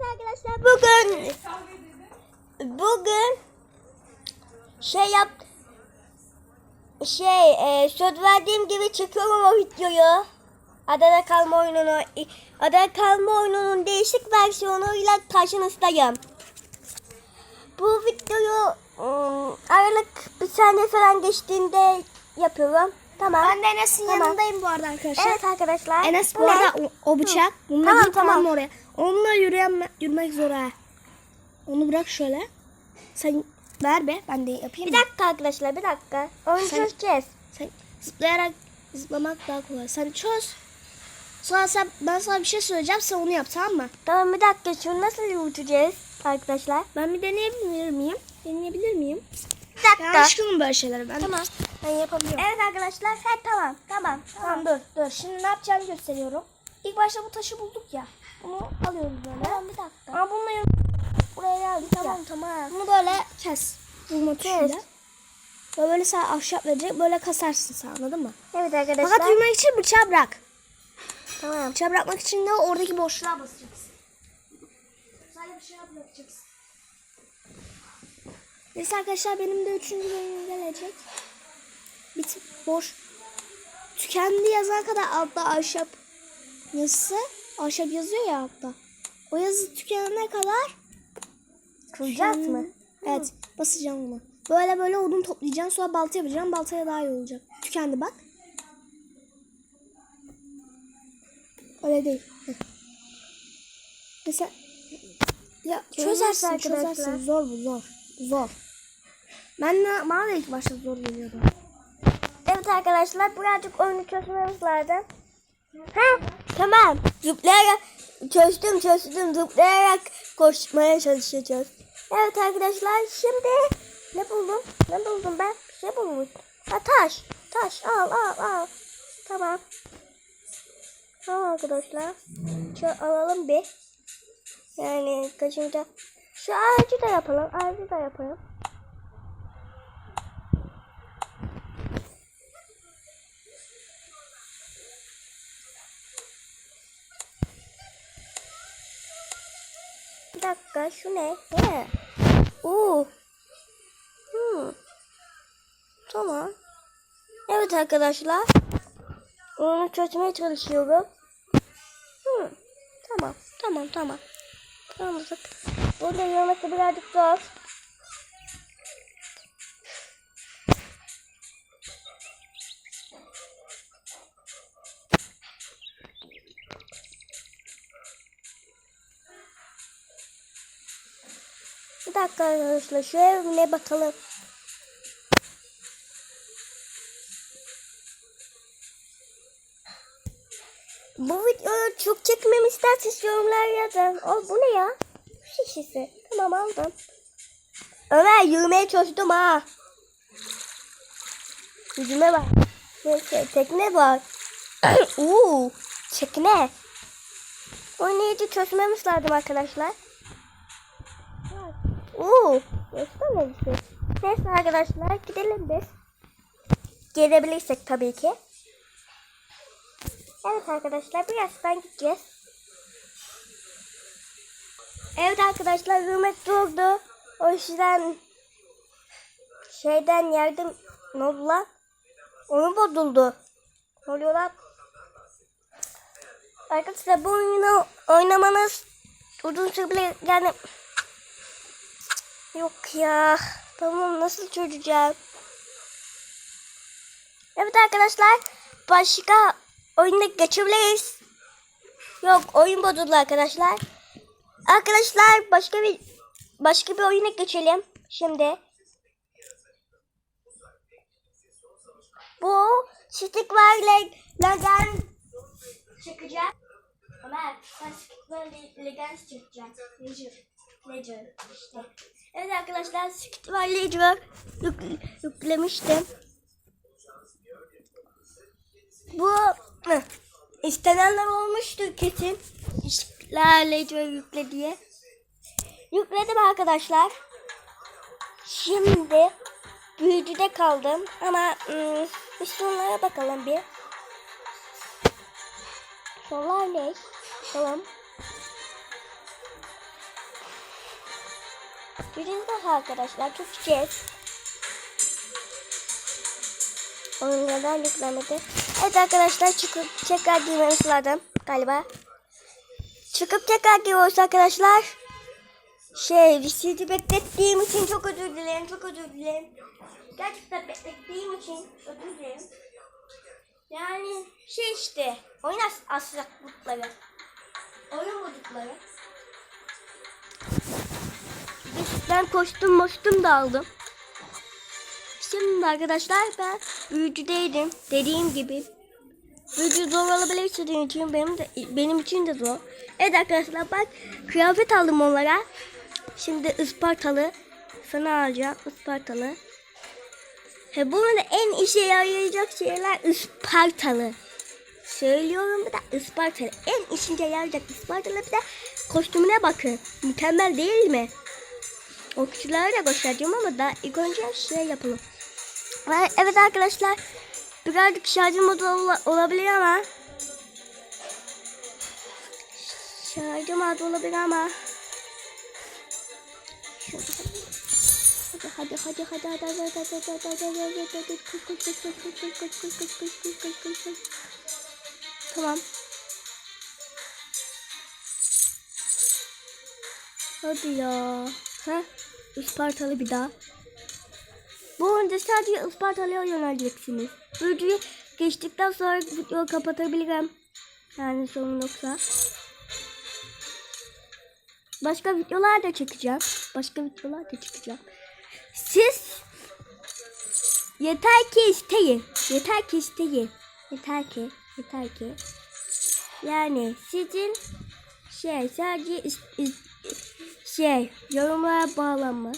Evet arkadaşlar bugün bugün şey yap şey e, söz verdiğim gibi çekiyorum o videoyu. Adada kalma oyununu adada kalma oyununun değişik versiyonuyla karşınızdayım. Bu videoyu ım, aralık bir saniye falan geçtiğinde yapıyorum. Tamam. Ben de Enes'in Tamam. yanındayım bu arada arkadaşlar. Evet arkadaşlar. Enes bu ne? arada o, o bıçak. Bununla Tamam, git tamam. tamam. oraya. Onunla yürüyen, yürümek zor ha. Onu bırak şöyle. Sen ver be ben de yapayım. Bir mı? dakika arkadaşlar bir dakika. Oyunu Sen- çözeceğiz. Sen zıplayarak zıplamak daha kolay. Sen çöz. Sonra sen, ben sana bir şey söyleyeceğim sen onu yap tamam mı? Tamam bir dakika şunu nasıl yürüteceğiz arkadaşlar? Ben bir deneyebilir miyim? Deneyebilir miyim? Dakika. Ben alışkınım böyle şeylere. Ben, Tamam. ben yapabiliyorum. Evet arkadaşlar ha, tamam tamam. Tamam dur dur. Şimdi ne yapacağını gösteriyorum. İlk başta bu taşı bulduk ya. Bunu alıyoruz böyle. Tamam bir dakika. Ama bununla yürü- buraya geldik Tamam ya. tamam. Bunu böyle kes. Bulma tuşuyla. Kes. Böyle, böyle sana ahşap verecek. Böyle kasarsın sen anladın mı? Evet arkadaşlar. Fakat yürümek için bıçağı bırak. Tamam. Bıçağı bırakmak için de oradaki boşluğa basacaksın. Sadece bıçağı bırakacaksın. Neyse arkadaşlar benim de üçüncü bölümüm gelecek. Bit boş. Tükendi yazana kadar altta ahşap yazısı. Ahşap yazıyor ya altta. O yazı tükenene kadar Kılacağız mı? Evet. Basacağım onu. Böyle böyle odun toplayacaksın. Sonra balta yapacaksın. Baltaya daha iyi olacak. Tükendi bak. Öyle değil. Mesela ya çözersin, çözersin. Zor bu zor. Zor. Ben de, bana da ilk başta zor geliyordu. Evet arkadaşlar birazcık oyunu çözmemiz lazım. Ha tamam. Zıplayarak çözdüm çözdüm zıplayarak koşmaya çalışacağız. Evet arkadaşlar şimdi ne buldum? Ne buldum ben? Bir şey bulmuş. Ha taş. Taş al al al. Tamam. Tamam arkadaşlar. Şu alalım bir. Yani kaçınca. Şu ağacı da yapalım. Ağacı da yapalım. Bir dakika şu ne? Ne? Oo. Hmm. Tamam. Evet arkadaşlar. Onu çözmeye çalışıyorum. Hmm. Tamam. Tamam tamam. Tamam. Burada yürümesi birazcık zor. Bir dakika arkadaşlar şu evine bakalım. Bu videoyu çok çekmemi isterseniz yorumlar yazın. O bu ne ya? Şişesi. Tamam aldım. Ömer yürümeye çalıştım ha. Yüzüme bak. Neyse tekne var. Uuu tekne. Oynayıcı çözmemiz lazım arkadaşlar. Uuu. Göster neyse. Neyse arkadaşlar gidelim biz. Gelebilirsek tabii ki. Evet arkadaşlar birazdan gideceğiz. Evet arkadaşlar Hürmet durdu. O yüzden şeyden yardım ne oldu lan? Onu bozuldu. Ne oluyor lan? Arkadaşlar bu oyunu oynamanız uzun sürebilir yani yok ya tamam nasıl çözeceğim? Evet arkadaşlar başka oyuna geçebiliriz. Yok oyun bozuldu arkadaşlar. Arkadaşlar başka bir başka bir oyuna geçelim şimdi. Bu stick var Legan çıkacak. Ömer sen stick var Legan çıkacak. Ledger. Ledger işte. Evet arkadaşlar stick var Ledger yük, yüklemiştim. Bu istenenler olmuştur kesin. İşlerle yükle diye. Yükledim arkadaşlar. Şimdi büyücüde kaldım ama ım, bir sonlara bakalım bir. Sonlar ne? Bakalım. Birinci defa arkadaşlar çökeceğiz. Oyun neden yüklemedi? Evet arkadaşlar çıkıp tekrar girmemiz lazım galiba. Çıkıp tekrar giriyoruz arkadaşlar. Şey sizi beklettiğim için çok özür dilerim. Çok özür dilerim. Gerçekten beklettiğim için özür dilerim. Yani şey işte oyun as aslaklıkları. Oyun bozukları. Ben koştum moştum da aldım. Şimdi arkadaşlar ben büyücüdeydim. Dediğim gibi. Büyücü zor olabilir sizin için. Benim de benim için de zor. Evet arkadaşlar bak kıyafet aldım onlara. Şimdi Ispartalı sana alacağım Ispartalı. He bunun da en işe yarayacak şeyler Ispartalı. Söylüyorum bir de Ispartalı. En işince yarayacak Ispartalı bir de kostümüne bakın. Mükemmel değil mi? O kişileri de göstereceğim ama da ilk önce şey yapalım. Ve Evet arkadaşlar birazcık şarjım olabilir ama şarjım az olabilir ama Hadi hadi hadi hadi hadi hadi hadi hadi hadi hadi hadi hadi hadi koş koş koş koş koş koş koş koş koş koş koş koş koş koş Tamam. Hadi ya. Ha? Ispartalı bir daha. Bu oyunda sadece Ispartalı'ya yöneleceksiniz. Büyücüyü geçtikten sonra videoyu kapatabilirim. Yani sorun yoksa. Başka videolar da çekeceğim. Başka videolar da çekeceğim. Siz yeter ki isteyin. Yeter ki isteyin. Yeter ki. Yeter ki. Yani sizin şey sadece şey yorumlara bağlanma.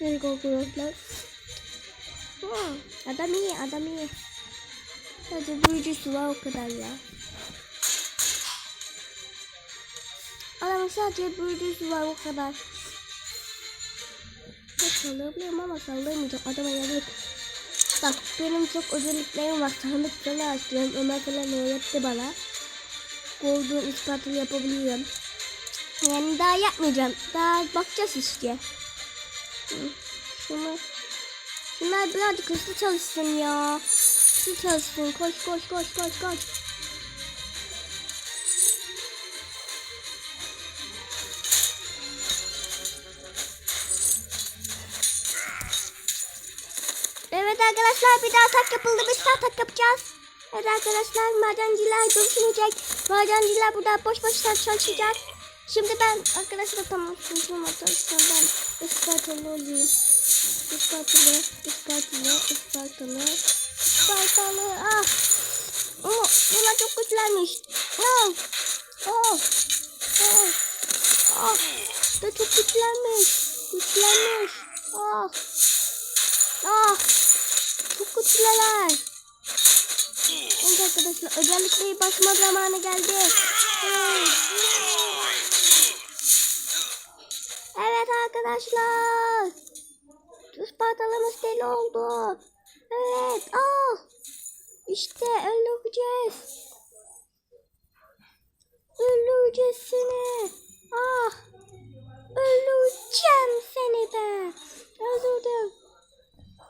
Nereye kokuyorlar? Hmm, adam iyi, adam iyi. Sadece büyücüsü var o kadar ya. Adamın sadece büyücüsü var o kadar. Ben sallayabilirim ama sallayamayacağım. Adama yardım Bak benim çok özelliklerim var. Sandık falan açıyorum. Ömer falan öğretti bana. Golden ispatını yapabiliyorum. Yani daha yapmayacağım. Daha bakacağız işte. Şunu, şunlar birazcık hızlı çalışsın ya. Hızlı çalışsın. Koş koş koş koş koş. Evet arkadaşlar bir daha tak yapıldı. Biz daha tak yapacağız. Evet arkadaşlar madenciler görüşmeyecek. Madenciler burada boş boş çalışacak. Şimdi ben arkadaşlar tamam çalışacağım ben Ispartalı olayım. Ispartalı, Ispartalı, Ispartalı, Ispartalı. Ah. Oh, bunlar çok güçlenmiş. Oh. Oh. Oh. Ah. Da çok güçlenmiş. Güçlenmiş. Ah. Ah. Çok güçlüler. Evet arkadaşlar özellikle basma zamanı geldi. Evet. Evet arkadaşlar. Ispartalımız deli oldu. Evet. Ah. İşte öleceğiz. Öleceğiz seni. Ah. Öleceğim seni ben. Öldürdüm.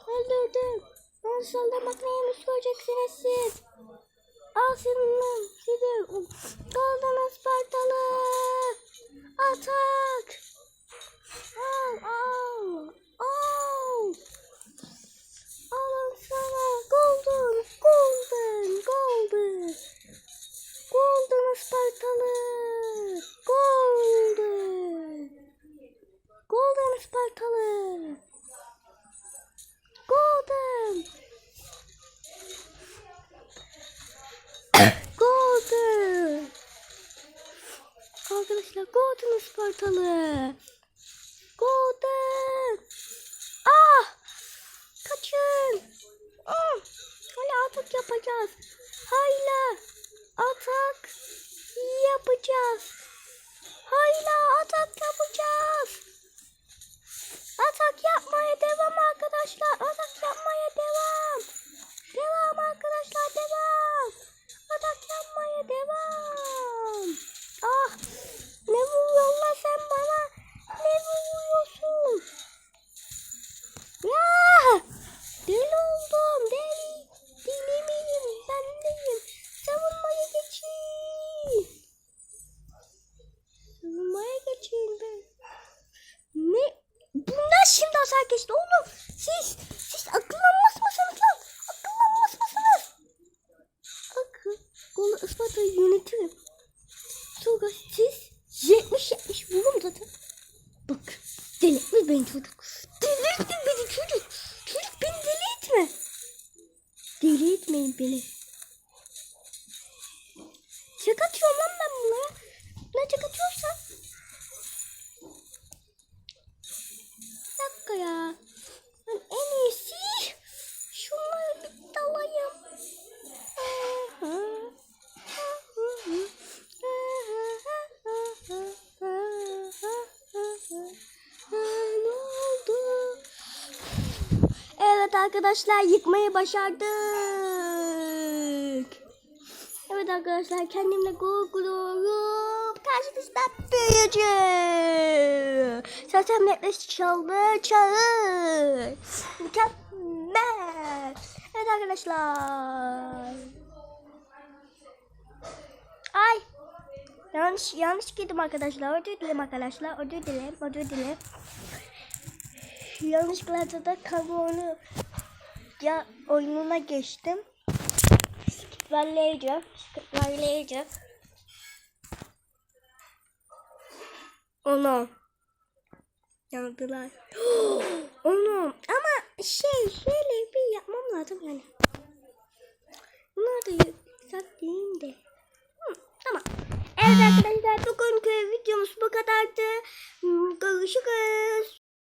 Öldürdüm. Nasıl da makineyi göreceksiniz siz. Al senin sizi. Golden Ispartalı. Geçti oğlum. Siz, siz akıllanmaz mısınız lan? Akıllanmaz mısınız? Akıl, kolu ispatı yönetirim. Sonra siz 70-70 vurun zaten. Bak, delirtme beni çocuk. Delirtme beni çocuk. Çocuk beni deli etme. Deli etmeyin beni. Evet arkadaşlar yıkmayı başardık. Evet arkadaşlar kendimle gurur duyuyorum. Karşınızda büyücü. Zaten netleş çaldı çağır. Mükemmel. Evet arkadaşlar. Ay. Yanlış yanlış girdim arkadaşlar. Özür dilerim arkadaşlar. Özür dilerim. Özür dilerim. Yanlışlıkla da kamuoyunu ya oyununa geçtim. Skiplerleyeceğim. Skiplerleyeceğim. Onu. Yandılar. Onu. Ama şey şöyle bir yapmam lazım yani. Bunlar da yüksek değil de. Tamam. Evet hmm. arkadaşlar bugünkü videomuz bu kadardı. Hmm, görüşürüz.